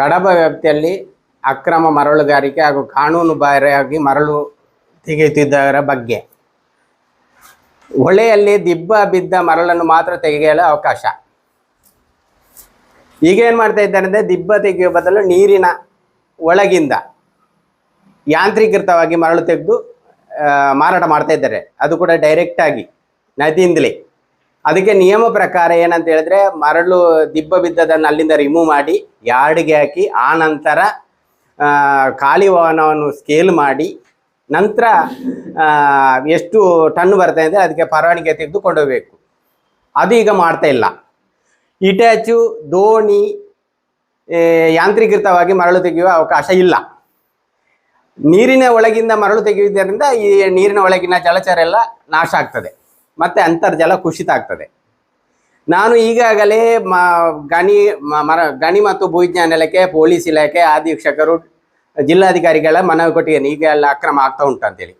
ಕಡಬ ವ್ಯಾಪ್ತಿಯಲ್ಲಿ ಅಕ್ರಮ ಮರಳುಗಾರಿಕೆ ಹಾಗೂ ಕಾನೂನು ಬಾಹಿರವಾಗಿ ಮರಳು ತೆಗೆಯುತ್ತಿದ್ದವರ ಬಗ್ಗೆ. ಹೊಳೆಯಲ್ಲಿ ದಿಬ್ಬ ಬಿದ್ದ ಮರಳನ್ನು ಮಾತ್ರ ತೆಗೆಯಲು ಅವಕಾಶ. ಈಗ ಏನು ಮಾಡ್ತಾ ಇದ್ದಾರೆ ಅಂದರೆ ದಿಬ್ಬ ತೆಗೆಯುವ ಬದಲು ನೀರಿನ ಒಳಗಿಂದ ಯಾಂತ್ರೀಕೃತವಾಗಿ ಮರಳು ತೆಗೆದು ಮಾರಾಟ ಮಾಡ್ತಾ ಇದ್ದಾರೆ. ಅದು ಕೂಡ ಡೈರೆಕ್ಟಾಗಿ ನದಿಯಿಂದಲೇ. ಅದಕ್ಕೆ ನಿಯಮ ಪ್ರಕಾರ ಏನಂತ ಹೇಳಿದ್ರೆ ಮರಳು ದಿಬ್ಬ ಬಿದ್ದದನ್ನು ಅಲ್ಲಿಂದ ರಿಮೂವ್ ಮಾಡಿ ಯಾರ್ಡ್ಗೆ ಹಾಕಿ, ಆ ನಂತರ ಖಾಲಿ ವಾಹನವನ್ನು ಸ್ಕೇಲ್ ಮಾಡಿ, ನಂತರ ಎಷ್ಟು ಟನ್ ಬರ್ತಾ ಇದೆ ಅದಕ್ಕೆ ಪರವಾನಿಗೆ ತೆಗೆದು ಕೊಂಡೋಗ್ಬೇಕು ಅದು ಈಗ ಮಾಡ್ತಾ ಇಲ್ಲ. ಇಟ್ಯಾಚು ದೋಣಿ ಯಾಂತ್ರೀಕೃತವಾಗಿ ಮರಳು ತೆಗೆಯುವ ಅವಕಾಶ ಇಲ್ಲ. ನೀರಿನ ಒಳಗಿಂದ ಮರಳು ತೆಗೆಯುವುದರಿಂದ ಈ ನೀರಿನ ಒಳಗಿನ ಜಲಚರ ಎಲ್ಲ ನಾಶ ಆಗ್ತದೆ. ಮತ್ತೆ ಅಂತರ್ಜಲ ಕುಸಿತ ಆಗ್ತದೆ. ನಾನು ಈಗಾಗಲೇ ಮ, ಗಣಿ ಮರ, ಗಣಿ ಮತ್ತು ಭೂವಿಜ್ಞಾನ ಇಲಾಖೆ ಪೊಲೀಸ್ ಇಲಾಖೆ ಅಧೀಕ್ಷಕರು ಜಿಲ್ಲಾಧಿಕಾರಿಗಳ ಮನವಿ ಕೊಟ್ಟಿದ್ದೇನೆ. ಈಗ ಎಲ್ಲ ಅಕ್ರಮ ಆಗ್ತಾ ಉಂಟು ಅಂತೇಳಿ.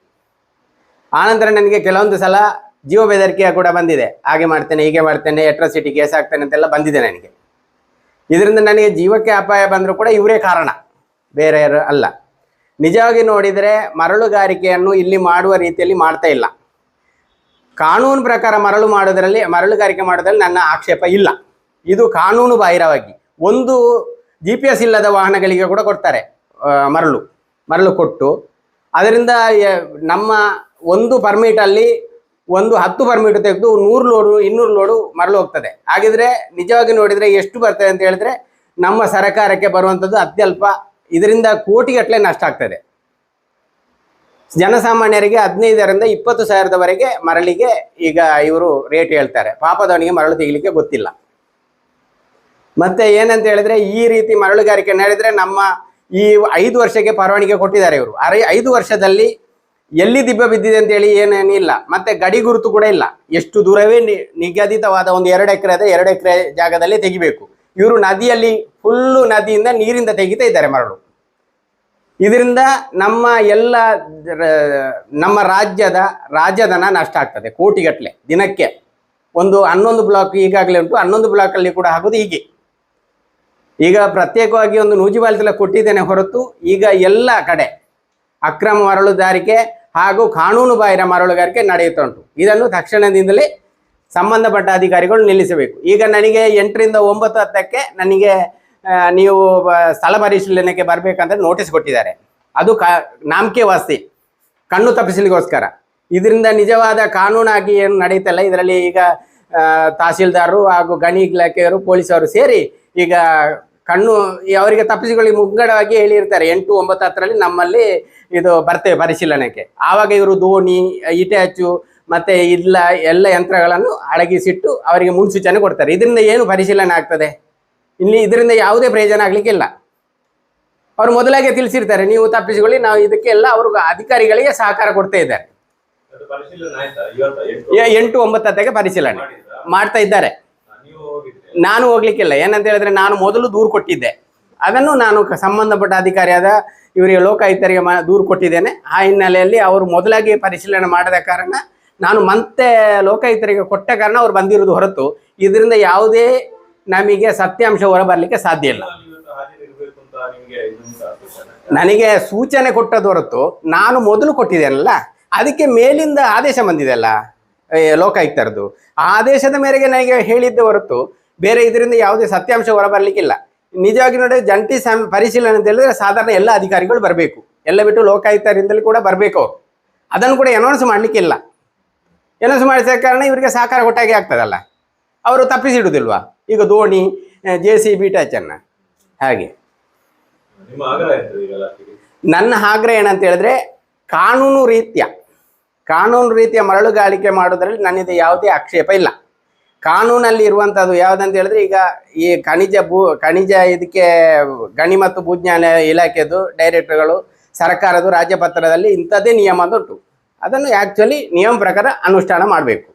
ಆನಂತರ ನನಗೆ ಕೆಲವೊಂದು ಸಲ ಜೀವ ಬೆದರಿಕೆ ಕೂಡ ಬಂದಿದೆ. ಹಾಗೆ ಮಾಡ್ತೇನೆ, ಹೀಗೆ ಮಾಡ್ತೇನೆ ಎಟ್ರಾಸಿಟಿ ಕೇಸ್ ಆಗ್ತೇನೆ ಅಂತೆಲ್ಲ ಬಂದಿದೆ ನನಗೆ. ಇದರಿಂದ ನನಗೆ ಜೀವಕ್ಕೆ ಅಪಾಯ ಬಂದರೂ ಕೂಡ ಇವರೇ ಕಾರಣ ಬೇರೆ ಯಾರು ಅಲ್ಲ. ನಿಜವಾಗಿ ನೋಡಿದರೆ ಮರಳುಗಾರಿಕೆಯನ್ನು ಇಲ್ಲಿ ಮಾಡುವ ರೀತಿಯಲ್ಲಿ ಮಾಡ್ತಾ ಇಲ್ಲ. ಕಾನೂನು ಪ್ರಕಾರ ಮರಳು ಮಾಡೋದರಲ್ಲಿ ಮರಳುಗಾರಿಕೆ ಮಾಡೋದ್ರಲ್ಲಿ ನನ್ನ ಆಕ್ಷೇಪ ಇಲ್ಲ. ಇದು ಕಾನೂನು ಬಾಹಿರವಾಗಿ. ಒಂದು ಜಿ ಪಿ ಎಸ್ ಇಲ್ಲದ ವಾಹನಗಳಿಗೆ ಕೂಡ ಕೊಡ್ತಾರೆ ಮರಳು ಮರಳು ಕೊಟ್ಟು. ಅದರಿಂದ ನಮ್ಮ ಒಂದು ಪರ್ಮಿಟಲ್ಲಿ ಒಂದು ಹತ್ತು ಪರ್ಮಿಟ್ ತೆಗೆದು ನೂರು ಲೋಡು ಇನ್ನೂರು ಲೋಡು ಮರಳು ಹೋಗ್ತದೆ. ಹಾಗಿದ್ರೆ ನಿಜವಾಗಿ ನೋಡಿದರೆ ಎಷ್ಟು ಬರ್ತದೆ ಅಂತ ಹೇಳಿದ್ರೆ ನಮ್ಮ ಸರಕಾರಕ್ಕೆ ಬರುವಂಥದ್ದು ಅತ್ಯಲ್ಪ ಇದರಿಂದ ಕೋಟಿಗಟ್ಟಲೆ ನಷ್ಟ ಆಗ್ತದೆ. ಜನಸಾಮಾನ್ಯರಿಗೆ ಹದಿನೈದರಿಂದ ಇಪ್ಪತ್ತು ಸಾವಿರದವರೆಗೆ ಮರಳಿಗೆ ಈಗ ಇವರು ರೇಟ್ ಹೇಳ್ತಾರೆ. ಪಾಪದವನಿಗೆ ಮರಳು ತೆಗಿಲಿಕ್ಕೆ ಗೊತ್ತಿಲ್ಲ. ಮತ್ತೆ ಏನಂತ ಹೇಳಿದ್ರೆ ಈ ರೀತಿ ಮರಳುಗಾರಿಕೆ ನಡೆದ್ರೆ ನಮ್ಮ ಈ ಐದು ವರ್ಷಕ್ಕೆ ಪರವಾನಿಗೆ ಕೊಟ್ಟಿದ್ದಾರೆ ಇವರು. ಅರೆ ಐದು ವರ್ಷದಲ್ಲಿ ಎಲ್ಲಿ ದಿಬ್ಬ ಬಿದ್ದಿದೆ ಅಂತೇಳಿ ಏನೇನಿಲ್ಲ ಮತ್ತೆ ಗಡಿ ಗುರುತು ಕೂಡ ಇಲ್ಲ. ಎಷ್ಟು ದೂರವೇ ನಿಗದಿತವಾದ ಒಂದು ಎರಡು ಎಕರೆ ಅದೇ ಎರಡು ಎಕರೆ ಜಾಗದಲ್ಲಿ ತೆಗಿಬೇಕು. ಇವರು ನದಿಯಲ್ಲಿ ಫುಲ್ಲು ನದಿಯಿಂದ ನೀರಿಂದ ತೆಗಿತಾ ಇದ್ದಾರೆ ಮರಳು. ಇದರಿಂದ ನಮ್ಮ ಎಲ್ಲ ನಮ್ಮ ರಾಜ್ಯದ ರಾಜಧನ ನಷ್ಟ ಆಗ್ತದೆ, ಕೋಟಿಗಟ್ಟಲೆ, ದಿನಕ್ಕೆ. ಒಂದು ಹನ್ನೊಂದು ಬ್ಲಾಕ್ ಈಗಾಗಲೇ ಉಂಟು, ಹನ್ನೊಂದು ಬ್ಲಾಕಲ್ಲಿ ಕೂಡ ಆಗೋದು ಹೀಗೆ. ಈಗ ಪ್ರತ್ಯೇಕವಾಗಿ ಒಂದು ನೂಜಿಬಾಲ್ತಲ ಕೊಟ್ಟಿದ್ದೇನೆ ಹೊರತು, ಈಗ ಎಲ್ಲ ಕಡೆ ಅಕ್ರಮ ಮರಳುಗಾರಿಕೆ ಹಾಗೂ ಕಾನೂನು ಬಾಹಿರ ಮರಳುಗಾರಿಕೆ ನಡೆಯುತ್ತಾ ಉಂಟು. ಇದನ್ನು ತಕ್ಷಣದಿಂದಲೇ ಸಂಬಂಧಪಟ್ಟ ಅಧಿಕಾರಿಗಳು ನಿಲ್ಲಿಸಬೇಕು. ಈಗ ನನಗೆ ಎಂಟರಿಂದ ಒಂಬತ್ತು ಹತ್ತಕ್ಕೆ ನನಗೆ ನೀವು ಸ್ಥಳ ಪರಿಶೀಲನೆಗೆ ಬರಬೇಕಂತ ನೋಟಿಸ್ ಕೊಟ್ಟಿದ್ದಾರೆ. ಅದು ಕಾ, ನಾಮಕೆ ವಾಸ್ತಿ, ಕಣ್ಣು ತಪ್ಪಿಸಲಿಕ್ಕೋಸ್ಕರ ಇದರಿಂದ ನಿಜವಾದ ಕಾನೂನಾಗಿ ಏನು ನಡೆಯುತ್ತಲ್ಲ ಇದರಲ್ಲಿ ಈಗ ತಹಸೀಲ್ದಾರರು ಹಾಗೂ ಗಣಿ ಇಲಾಖೆಯವರು, ಪೊಲೀಸರು ಸೇರಿ ಈಗ ಕಣ್ಣು ಅವರಿಗೆ ತಪ್ಪಿಸಿಕೊಳ್ಳಿ ಮುಂಗಡವಾಗಿ ಹೇಳಿರ್ತಾರೆ. ಎಂಟು ಒಂಬತ್ತು ಹತ್ತರಲ್ಲಿ ನಮ್ಮಲ್ಲಿ ಇದು ಬರ್ತೇವೆ ಪರಿಶೀಲನೆಗೆ. ಆವಾಗ ಇವರು ದೋಣಿ ಇಟೆಚ್ಚು ಮತ್ತೆ ಇಲ್ಲ ಎಲ್ಲ ಯಂತ್ರಗಳನ್ನು ಅಡಗಿಸಿಟ್ಟು ಅವರಿಗೆ ಮುನ್ಸೂಚನೆ ಕೊಡ್ತಾರೆ. ಇದರಿಂದ ಏನು ಪರಿಶೀಲನೆ ಆಗ್ತದೆ? ಇಲ್ಲಿ ಇದರಿಂದ ಯಾವುದೇ ಪ್ರಯೋಜನ ಆಗ್ಲಿಕ್ಕಿಲ್ಲ. ಅವರು ಮೊದಲಾಗೆ ತಿಳಿಸಿರ್ತಾರೆ ನೀವು ತಪ್ಪಿಸಿಕೊಳ್ಳಿ ನಾವು ಇದಕ್ಕೆಲ್ಲ ಅವರು ಅಧಿಕಾರಿಗಳಿಗೆ ಸಹಕಾರ ಕೊಡ್ತಾ ಇದ್ದಾರೆ. ಎಂಟು ಎ- ಎಂಟು ಒಂಬತ್ತು ಹತ್ತಕ್ಕೆ ಪರಿಶೀಲನೆ ಮಾಡ್ತಾ ಇದ್ದಾರೆ. ನಾನು ಹೋಗ್ಲಿಕ್ಕಿಲ್ಲ. ಏನಂತ ಹೇಳಿದ್ರೆ ನಾನು ಮೊದಲು ದೂರು ಕೊಟ್ಟಿದ್ದೆ. ಅದನ್ನು ನಾನು ಸಂಬಂಧಪಟ್ಟ ಅಧಿಕಾರಿಯಾದ ಇವರಿಗೆ ಲೋಕಾಯುಕ್ತರಿಗೆ ಮಾ ದೂರು ಕೊಟ್ಟಿದ್ದೇನೆ. ಆ ಹಿನ್ನೆಲೆಯಲ್ಲಿ ಅವರು ಮೊದಲಾಗಿ ಪರಿಶೀಲನೆ ಮಾಡದ ಕಾರಣ ನಾನು ಮತ್ತೆ ಲೋಕಾಯುಕ್ತರಿಗೆ ಕೊಟ್ಟ ಕಾರಣ ಅವ್ರು ಬಂದಿರುವುದು ಹೊರತು. ಇದರಿಂದ ಯಾವುದೇ ನಮಗೆ ಸತ್ಯಾಂಶ ಹೊರಬರಲಿಕ್ಕೆ ಸಾಧ್ಯ ಇಲ್ಲ. ನನಗೆ ಸೂಚನೆ ಕೊಟ್ಟದ ಹೊರತು ನಾನು ಮೊದಲು ಕೊಟ್ಟಿದ್ದೇನಲ್ಲ, ಅದಕ್ಕೆ ಮೇಲಿಂದ ಆದೇಶ ಬಂದಿದೆ ಅಲ್ಲ ಲೋಕಾಯುಕ್ತರದ್ದು. ಆ ಆದೇಶದ ಮೇರೆಗೆ ನನಗೆ ಹೇಳಿದ್ದ ಹೊರತು ಬೇರೆ ಇದರಿಂದ ಯಾವುದೇ ಸತ್ಯಾಂಶ ಹೊರಬರಲಿಕ್ಕಿಲ್ಲ. ನಿಜವಾಗಿ ನೋಡಿ, ಜಂಟಿ ಸಂ, ಪರಿಶೀಲನೆ ಅಂತ ಹೇಳಿದ್ರೆ ಸಾಧಾರಣ ಎಲ್ಲ ಅಧಿಕಾರಿಗಳು ಬರಬೇಕು. ಎಲ್ಲ ಬಿಟ್ಟು ಲೋಕಾಯುಕ್ತರಿಂದಲೂ ಕೂಡ ಬರಬೇಕು ಅದನ್ನು ಕೂಡ ಅನೌನ್ಸ್ ಮಾಡಲಿಕ್ಕಿಲ್ಲ. ಅನೌನ್ಸ್ ಮಾಡಿದ ಕಾರಣ ಇವರಿಗೆ ಸಹಕಾರ ಕೊಟ್ಟಾಗೆ ಆಗ್ತದಲ್ಲ. ಅವರು ತಪ್ಪಿಸಿಡುವುದಿಲ್ವಾ? ಈಗ ದೋಣಿ ಜೆ ಸಿ ಬಿ ಟಚನ್ನು ಹಾಗೆ. ನನ್ನ ಆಗ್ರಹ ಏನಂತ ಹೇಳಿದ್ರೆ ಕಾನೂನು ರೀತಿಯ ಕಾನೂನು ರೀತಿಯ ಮರಳುಗಾರಿಕೆ ಮಾಡೋದ್ರಲ್ಲಿ ನನ್ನಿಂದ ಯಾವುದೇ ಆಕ್ಷೇಪ ಇಲ್ಲ. ಕಾನೂನಲ್ಲಿ ಇರುವಂಥದ್ದು ಯಾವುದಂತ ಹೇಳಿದ್ರೆ ಈಗ ಈ ಖನಿಜ ಭೂ ಖನಿಜ ಇದಕ್ಕೆ ಗಣಿ ಮತ್ತು ಭೂಜ್ಞಾನ ಇಲಾಖೆದು ಡೈರೆಕ್ಟರ್ಗಳು ಸರ್ಕಾರದ್ದು ರಾಜ್ಯಪತ್ರದಲ್ಲಿ ಇಂಥದ್ದೇ ನಿಯಮ ಅಂತ ಉಂಟು. ಅದನ್ನು ಆ್ಯಕ್ಚುಲಿ ನಿಯಮ ಪ್ರಕಾರ ಅನುಷ್ಠಾನ ಮಾಡಬೇಕು.